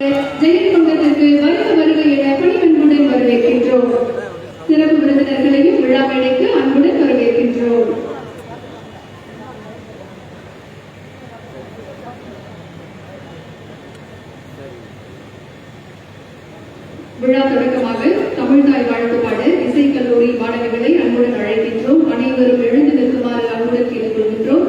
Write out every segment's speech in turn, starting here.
ஜெயங்கொண்டத்திற்கு வருக வருக என பணிவன்புடன் வரவேற்கின்றோம். சிறப்பு விருந்தினர்களையும் விழா மேடைக்கு அன்புடன் வரவேற்கின்றோம். விழா தொடக்கமாக தமிழ்தாய் வாழ்த்து பாட இசைக்கல்லூரி மாணவர்களை அன்புடன் அழைக்கின்றோம். அனைவரும் எழுந்து நிற்குமாறு அன்புடன் கேட்டுக் கொள்கின்றோம்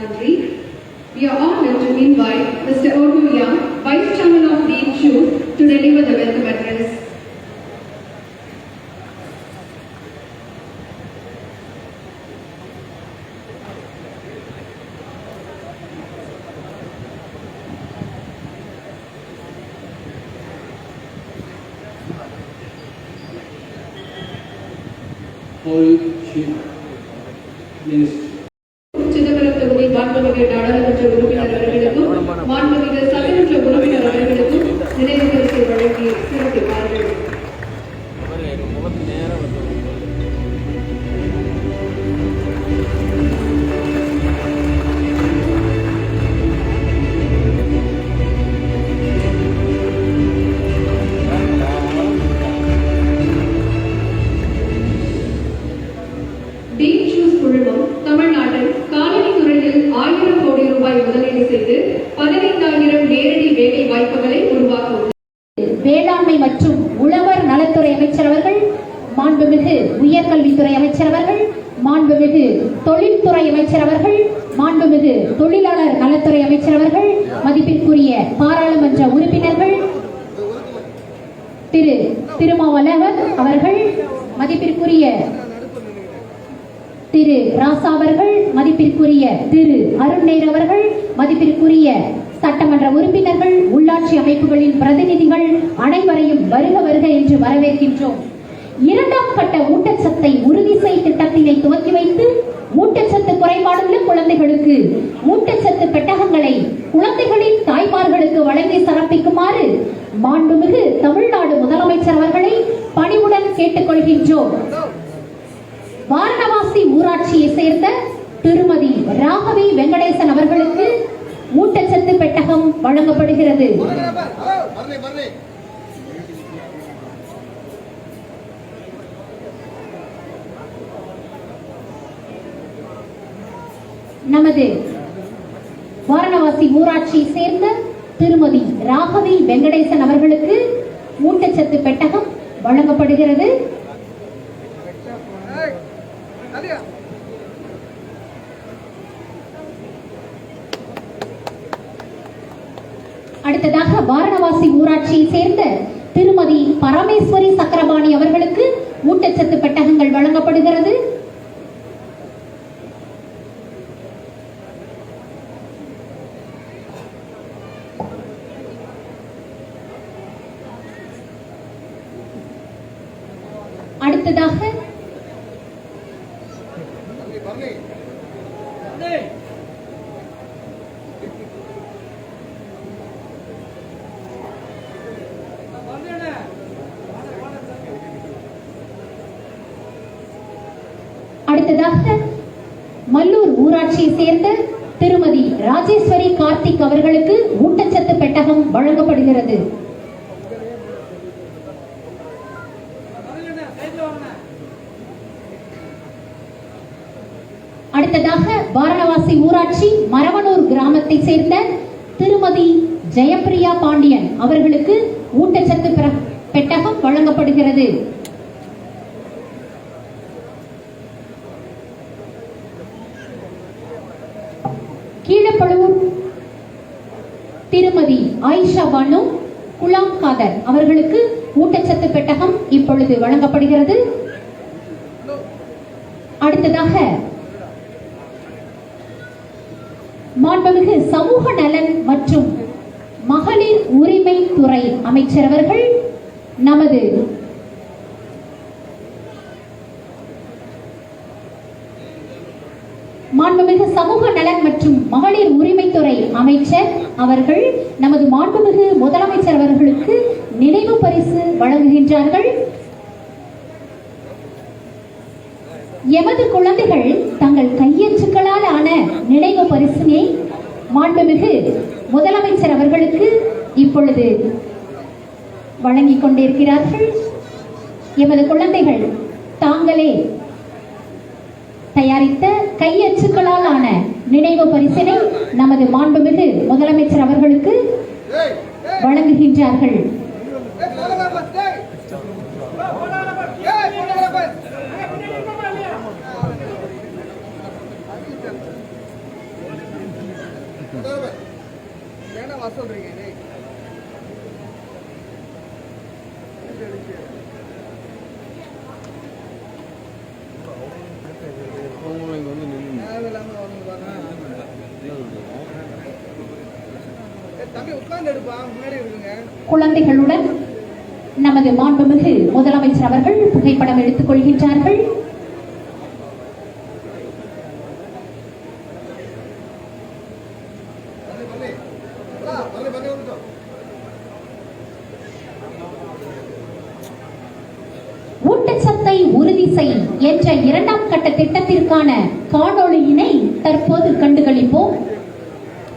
Nandri. We are honored to invite Mr. Odu Young, Vice Chairman of the Chu, to deliver the welcome address. all chief ministers. Chidambaram தொகுதி மாண்புமிகு நாடாளுமன்ற உறுப்பினர் அவர்களுக்கும் மாண்புமிகு சட்டமன்ற வேலை வாய்ப்புகளை உருவாக்க வேளாண்மை மற்றும் உழவர் நலத்துறை அமைச்சர் அவர்கள் மாண்புமிகு உயர்கல்வித்துறை அமைச்சர் அவர்கள் மாண்புமிகு தொழில்துறை அமைச்சர் அவர்கள் மாண்புமிகு தொழிலாளர் நலத்துறை அமைச்சர் அவர்கள் மதிப்பிற்குரிய பாராளுமன்ற உறுப்பினர்கள் திரு திருமாவளவன் அவர்கள் மதிப்பிற்குரிய திரு ராசா அவர்கள் மதிப்பிற்குரிய திரு அருண்நேர் அவர்கள் மதிப்பிற்குரிய சட்டமன்ற உறுப்பினர்கள் உள்ளாட்சி அமைப்புகளின் பிரதிநிதிகள் அனைவரையும் வருக வருக என்று வரவேற்கின்றோம். இரண்டாம் கட்ட ஊட்டச்சத்தை உறுதி செய் திட்டத்தினை துவக்கி வைத்து ஊட்டச்சத்து குறைபாடுள்ள குழந்தைகளுக்கு ஊட்டச்சத்து பெட்டகங்களை குழந்தைகளின் தாய்மார்களுக்கு வழங்கி சிறப்பிக்குமாறு மாண்புமிகு தமிழ்நாடு முதலமைச்சர் அவர்களை பணிவுடன் கேட்டுக்கொள்கின்றோம். வாரணவாசி ஊராட்சியை சேர்ந்த திருமதி ராகவி வெங்கடேசன் அவர்களுக்கு ஊட்டச்சத்து பெட்டகம் வழங்கப்படுகிறது. நமது வாரணவாசி ஊராட்சியை சேர்ந்த திருமதி ராகவி வெங்கடேசன் அவர்களுக்கு ஊட்டச்சத்து பெட்டகம் வழங்கப்படுகிறது. அடுத்ததாக வாரணவாசி ஊராட்சியை சேர்ந்த திருமதி பரமேஸ்வரி சக்கரபாணி அவர்களுக்கு ஊட்டச்சத்து பெட்டகங்கள் வழங்கப்படுகிறது. அடுத்ததாக அடுத்ததாக மல்லூர் ஊராட்சியை சேர்ந்த திருமதி ராஜேஸ்வரி கார்த்திக் அவர்களுக்கு ஊட்டச்சத்து பெட்டகம் வழங்கப்படுகிறது. அடுத்ததாக வாரணவாசி ஊராட்சி மரவனூர் கிராமத்தை சேர்ந்த திருமதி ஜெயப்பிரியா பாண்டியன் அவர்களுக்கு ஊட்டச்சத்து பெட்டகம் வழங்கப்படுகிறது. திருமதி ஆயிஷா பானு குலாம் காதர் அவர்களுக்கு ஊட்டச்சத்து பெட்டகம் இப்பொழுது வழங்கப்படுகிறது. அடுத்ததாக மாண்புமிகு சமூக நலன் மற்றும் மகளிர் உரிமை துறை அமைச்சர் அவர்கள் நமது மாண்புமிகு சமூக நலன் மற்றும் மகளிர் உரிமைத்துறை அமைச்சர் அவர்கள் நமது மாண்புமிகு முதலமைச்சர் அவர்களுக்கு நினைவு பரிசு வழங்குகின்றார்கள். எமது குழந்தைகள் தங்கள் கையெழுத்துக்களால் ஆன நினைவு பரிசினை மாண்புமிகு முதலமைச்சர் அவர்களுக்கு இப்பொழுது வழங்கிக் கொண்டிருக்கிறார்கள். எமது குழந்தைகள் தாங்களே தயாரித்த கையச்சுக்களால் ஆன நினைவு பரிசினை நமது மாண்புமிகு முதலமைச்சர் அவர்களுக்கு வழங்குகின்றார்கள். சொல்றீங்க குழந்தைகளுடன் நமது மாண்புமிகு முதலமைச்சர் அவர்கள் புகைப்படம் எடுத்துக் கொள்கின்றார்கள். ஊட்டச்சத்தை உறுதி செய் என்ற இரண்டாம் கட்ட திட்டத்திற்கான காணொளியினை தற்போது கண்டுகளிப்போம்.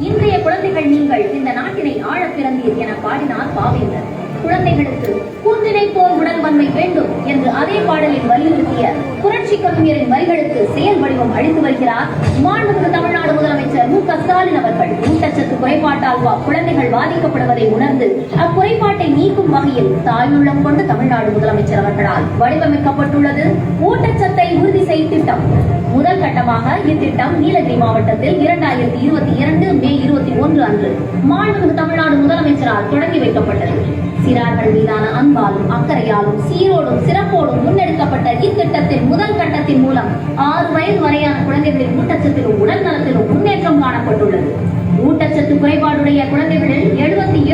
இன்றைய குழந்தைகள் நீங்கள் இந்த நாட்டினை ஆழ பிறந்தீர் என பாடினார் பாவேந்தர் குழந்தைகளுக்கு கூந்தினை போர் உடல் வன்மை வேண்டும் என்று அதே பாடலில் வலியுறுத்திய புரட்சி கவிஞரின் வரிகளுக்கு செயல் வடிவம் அளித்து வருகிறார் மாண்புமிகு தமிழ்நாடு முதலமைச்சர் மு க ஸ்டாலின் அவர்கள். ஊட்டச்சத்து குறைபாட்டால் குழந்தைகள் பாதிக்கப்படுவதை உணர்ந்து அக்குறைபாடு நீக்கும் வகையில் தாயுள்ளம் கொண்டு தமிழ்நாடு முதலமைச்சர் அவர்களால் வடிவமைக்கப்பட்டுள்ளது. ஊட்டச்சத்தை உறுதி செய் திட்டம். முதல் கட்டமாக இத்திட்டம் நீலகிரி மாவட்டத்தில் இரண்டாயிரத்தி இருபத்தி இரண்டு மே இருபத்தி ஒன்று அன்று மாண்புமிகு தமிழ்நாடு முதலமைச்சரால் தொடங்கி வைக்கப்பட்டது. சிறார்கள் மீதான அன்பாலும் அக்கறையாலும் சீரோடும் சிறப்போடும் முன்னெடுக்கப்பட்ட இத்திட்டத்தின் முதல் கட்டத்தின் மூலம் ஆறு வயது வரையான குழந்தைகளின் ஊட்டச்சத்திலும் உடல் நலத்திலும் முன்னேற்றம் காணப்பட்டுள்ளது. ஊட்டச்சத்து குறைபாடுடைய குழந்தைகளில் குழந்தைகள்